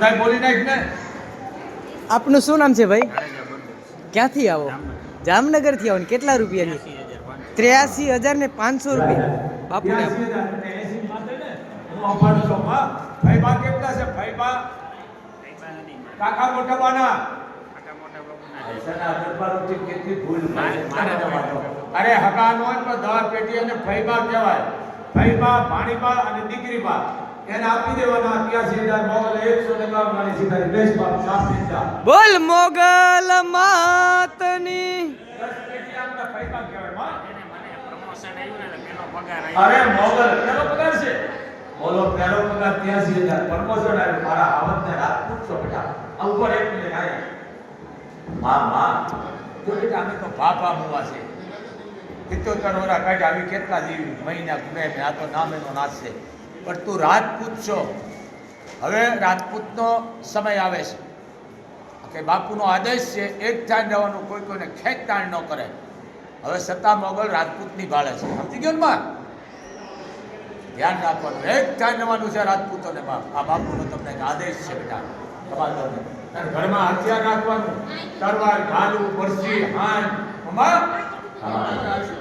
બધા બોલી નાખ ને. આપનું શું નામ છે ભાઈ? ક્યાંથી આવો? જામનગરથી આવો ને કેટલા રૂપિયાની ત્ર્યાસી હજાર ને પાંચસો રૂપિયા. બાપુને આપો. 83 હજાર ને 80 માં છે ને હું અપાડું છું માં ભાઈબા કેટલા છે ભાઈબા કાકા મોટા બાના અરે હકા નો દવા પેટી અને ફૈબા કહેવાય. ફૈબા ભાણીબા અને દીકરીબા એને આપી દેવાના અત્યાસી હજાર મોગલ એકસો માની એકાવન વાળી સીધા બેસ બાપ સાફ નીચા બોલ મોગલ માતની. દસ પેટી આપતા ફૈબા કહેવાયમાં અરે મોગલ પેલો પગાર છે. બોલો પહેલો પગાર ત્યાસી હજાર પ્રમોશન આવ્યું. મારા આવતને રાત સો બેટા. આ ઉપર એક મિનિટ આવી માં માં તો બેટા અમે તો બાપા મુવા છે પિત્તોતેર વરા કાઢ આવી કેટલા જીવી મહિના બે આ તો નામ એનો નાશ છે. પણ તું રાજપૂત છો. હવે રાજપૂતનો સમય આવે છે. કે બાપુનો આદેશ છે, એક થાન જવાનું કોઈ કોઈને ખેંચતાણ ન કરે. હવે સત્તા મોગલ રાજપૂતની ભાળે છે. સમજી ગયો માં ધ્યાન રાખવાનું. એક થાન જવાનું છે રાજપૂતોને બાપ. આ બાપુનો તમને આદેશ છે બેટા. તમારે ઘરમાં હથિયાર રાખવાનું. તરવાર ભાલું પરસી હાન. મમ્મા